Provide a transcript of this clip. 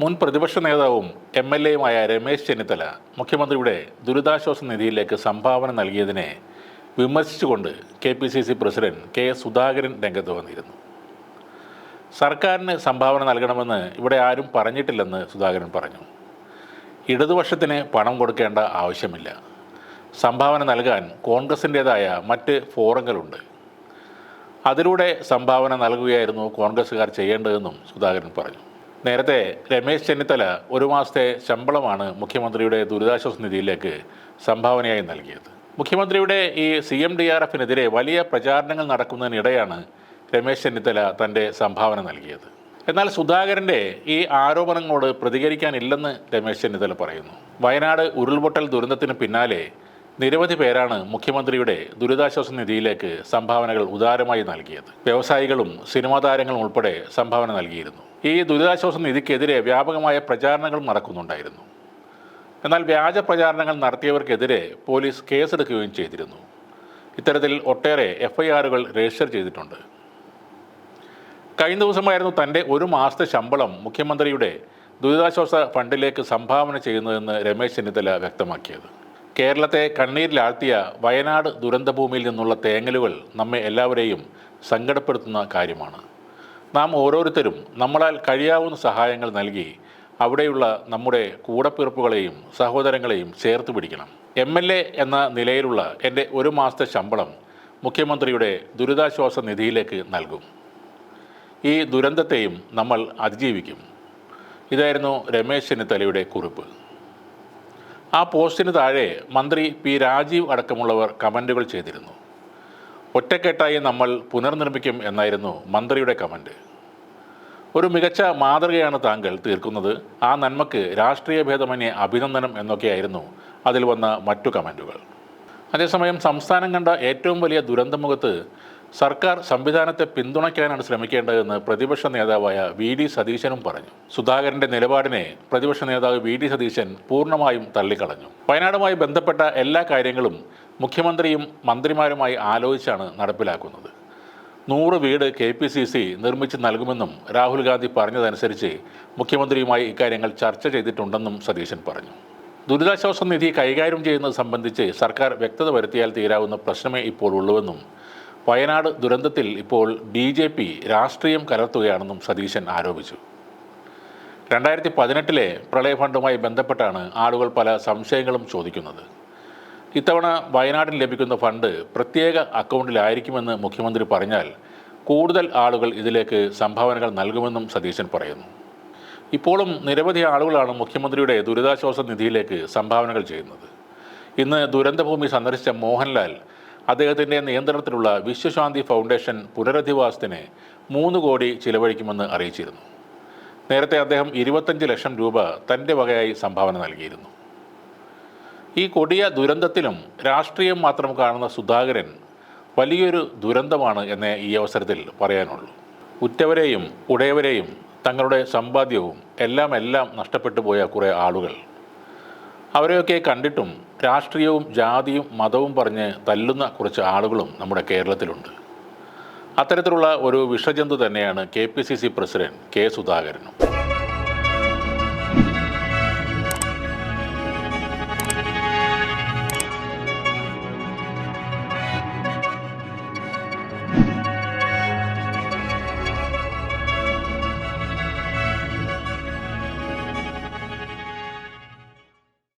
മുൻ പ്രതിപക്ഷ നേതാവും എം എൽ എയുമായ രമേശ് ചെന്നിത്തല മുഖ്യമന്ത്രിയുടെ ദുരിതാശ്വാസ നിധിയിലേക്ക് സംഭാവന നൽകിയതിനെ വിമർശിച്ചുകൊണ്ട് K P C C president K Sudhakaran രംഗത്ത് വന്നിരുന്നു. സർക്കാരിന് സംഭാവന നൽകണമെന്ന് ഇവിടെ ആരും പറഞ്ഞിട്ടില്ലെന്ന് സുധാകരൻ പറഞ്ഞു. ഇടതുപക്ഷത്തിന് പണം കൊടുക്കേണ്ട ആവശ്യമില്ല. സംഭാവന നൽകാൻ കോൺഗ്രസിന്റേതായ മറ്റ് ഫോറങ്ങളുണ്ട്. അതിലൂടെ സംഭാവന നൽകുകയായിരുന്നു കോൺഗ്രസ്സുകാർ ചെയ്യേണ്ടതെന്നും സുധാകരൻ പറഞ്ഞു. നേരത്തെ രമേശ് ചെന്നിത്തല ഒരു മാസത്തെ ശമ്പളമാണ് മുഖ്യമന്ത്രിയുടെ ദുരിതാശ്വാസ നിധിയിലേക്ക് സംഭാവനയായി നൽകിയത്. മുഖ്യമന്ത്രിയുടെ ഈ സി എം ഡി ആർ എഫിനെതിരെ വലിയ പ്രചാരണങ്ങൾ നടക്കുന്നതിനിടെയാണ് രമേശ് ചെന്നിത്തല തന്റെ സംഭാവന നൽകിയത്. എന്നാൽ സുധാകരന്റെ ഈ ആരോപണങ്ങളോട് പ്രതികരിക്കാനില്ലെന്ന് രമേശ് ചെന്നിത്തല പറയുന്നു. വയനാട് ഉരുൾപൊട്ടൽ ദുരന്തത്തിന് പിന്നാലെ നിരവധി പേരാണ് മുഖ്യമന്ത്രിയുടെ ദുരിതാശ്വാസ നിധിയിലേക്ക് സംഭാവനകൾ ഉദാരമായി നൽകിയത്. വ്യവസായികളും സിനിമാ താരങ്ങളും ഉൾപ്പെടെ സംഭാവന നൽകിയിരുന്നു. ഈ ദുരിതാശ്വാസ നിധിക്കെതിരെ വ്യാപകമായ പ്രചാരണങ്ങൾ നടക്കുന്നുണ്ടായിരുന്നു. എന്നാൽ വ്യാജ പ്രചാരണങ്ങൾ നടത്തിയവർക്കെതിരെ പോലീസ് കേസെടുക്കുകയും ചെയ്തിരുന്നു. ഇത്തരത്തിൽ ഒട്ടേറെ എഫ് ഐ ആറുകൾ രജിസ്റ്റർ ചെയ്തിട്ടുണ്ട്. കഴിഞ്ഞ ദിവസമായിരുന്നു തന്റെ ഒരു മാസത്തെ ശമ്പളം മുഖ്യമന്ത്രിയുടെ ദുരിതാശ്വാസ ഫണ്ടിലേക്ക് സംഭാവന ചെയ്യുന്നതെന്ന് രമേശ് ചെന്നിത്തല വ്യക്തമാക്കിയത്. കേരളത്തെ കണ്ണീരിലാഴ്ത്തിയ വയനാട് ദുരന്തഭൂമിയിൽ നിന്നുള്ള തേങ്ങലുകൾ നമ്മെ എല്ലാവരെയും സങ്കടപ്പെടുത്തുന്ന കാര്യമാണ്. നാം ഓരോരുത്തരും നമ്മളാൽ കഴിയാവുന്ന സഹായങ്ങൾ നൽകി അവിടെയുള്ള നമ്മുടെ കൂടപ്പിറപ്പുകളെയും സഹോദരങ്ങളെയും ചേർത്ത് പിടിക്കണം. എം എൽ എ എന്ന നിലയിലുള്ള എന്റെ ഒരു മാസത്തെ ശമ്പളം മുഖ്യമന്ത്രിയുടെ ദുരിതാശ്വാസ നിധിയിലേക്ക് നൽകും. ഈ ദുരന്തത്തെയും നമ്മൾ അതിജീവിക്കും. ഇതായിരുന്നു രമേശ് ചെന്നിത്തലയുടെ കുറിപ്പ്. ആ പോസ്റ്റിന് താഴെ മന്ത്രി പി രാജീവ് അടക്കമുള്ളവർ കമന്റുകൾ ചെയ്തിരുന്നു. ഒറ്റക്കെട്ടായി നമ്മൾ പുനർനിർമ്മിക്കും എന്നായിരുന്നു മന്ത്രിയുടെ കമന്റ് ഒരു മികച്ച മാതൃകയാണ് താങ്കൾ തീർക്കുന്നത്. ആ നന്മക്ക് രാഷ്ട്രീയ ഭേദമന്യേ അഭിനന്ദനം എന്നൊക്കെയായിരുന്നു അതിൽ വന്ന മറ്റു കമന്റുകൾ അതേസമയം സംസ്ഥാനം കണ്ട ഏറ്റവും വലിയ ദുരന്തമുഖത്ത് സർക്കാർ സംവിധാനത്തെ പിന്തുണയ്ക്കാനാണ് ശ്രമിക്കേണ്ടതെന്ന് പ്രതിപക്ഷ നേതാവായ വി ഡി സതീശനും പറഞ്ഞു. സുധാകരന്റെ നിലപാടിനെ പ്രതിപക്ഷ നേതാവ് വി ഡി സതീശൻ പൂർണമായും തള്ളിക്കളഞ്ഞു. വയനാടുമായി ബന്ധപ്പെട്ട എല്ലാ കാര്യങ്ങളും മുഖ്യമന്ത്രിയും മന്ത്രിമാരുമായി ആലോചിച്ചാണ് നടപ്പിലാക്കുന്നത്. നൂറ് വീട് കെ പി സി സി നിർമ്മിച്ച് നൽകുമെന്നും രാഹുൽ ഗാന്ധി പറഞ്ഞതനുസരിച്ച് മുഖ്യമന്ത്രിയുമായി ഇക്കാര്യങ്ങൾ ചർച്ച ചെയ്തിട്ടുണ്ടെന്നും സതീശൻ പറഞ്ഞു. ദുരിതാശ്വാസ നിധി കൈകാര്യം ചെയ്യുന്നത് സംബന്ധിച്ച് സർക്കാർ വ്യക്തത വരുത്തിയാൽ തീരാവുന്ന പ്രശ്നമേ ഇപ്പോൾ ഉള്ളുവെന്നും വയനാട് ദുരന്തത്തിൽ ഇപ്പോൾ ബി ജെ പി രാഷ്ട്രീയം കലർത്തുകയാണെന്നും സതീശൻ ആരോപിച്ചു. രണ്ടായിരത്തി പതിനെട്ടിലെ പ്രളയ ഫണ്ടുമായി ബന്ധപ്പെട്ടാണ് ആളുകൾ പല സംശയങ്ങളും ചോദിക്കുന്നത്. ഇത്തവണ വയനാടിന് ലഭിക്കുന്ന ഫണ്ട് പ്രത്യേക അക്കൗണ്ടിലായിരിക്കുമെന്ന് മുഖ്യമന്ത്രി പറഞ്ഞാൽ കൂടുതൽ ആളുകൾ ഇതിലേക്ക് സംഭാവനകൾ നൽകുമെന്നും സതീശൻ പറയുന്നു. ഇപ്പോഴും നിരവധി ആളുകളാണ് മുഖ്യമന്ത്രിയുടെ ദുരിതാശ്വാസ നിധിയിലേക്ക് സംഭാവനകൾ ചെയ്യുന്നത്. ഇന്ന് ദുരന്തഭൂമി സന്ദർശിച്ച മോഹൻലാൽ അദ്ദേഹത്തിന്റെ നിയന്ത്രണത്തിലുള്ള വിശ്വശാന്തി ഫൗണ്ടേഷൻ പുനരധിവാസത്തിന് മൂന്ന് കോടി ചിലവഴിക്കുമെന്ന് അറിയിച്ചിരുന്നു. നേരത്തെ അദ്ദേഹം ഇരുപത്തഞ്ച് ലക്ഷം രൂപ തന്റെ വകയായി സംഭാവന നൽകിയിരുന്നു. ഈ കൊടിയ ദുരന്തത്തിലും രാഷ്ട്രീയം മാത്രം കാണുന്ന സുധാകരൻ വലിയൊരു ദുരന്തമാണ് എന്നേ ഈ അവസരത്തിൽ പറയാനുള്ളൂ. ഉറ്റവരെയും ഉടയവരെയും തങ്ങളുടെ സമ്പാദ്യവും എല്ലാം എല്ലാം നഷ്ടപ്പെട്ടു പോയ കുറേ ആളുകൾ അവരെയൊക്കെ കണ്ടിട്ടും രാഷ്ട്രീയവും ജാതിയും മതവും പറഞ്ഞ് തല്ലുന്ന കുറച്ച് ആളുകളും നമ്മുടെ കേരളത്തിലുണ്ട്. അത്തരത്തിലുള്ള ഒരു വിഷജന്തു തന്നെയാണ് K P C C president K സുധാകരനും.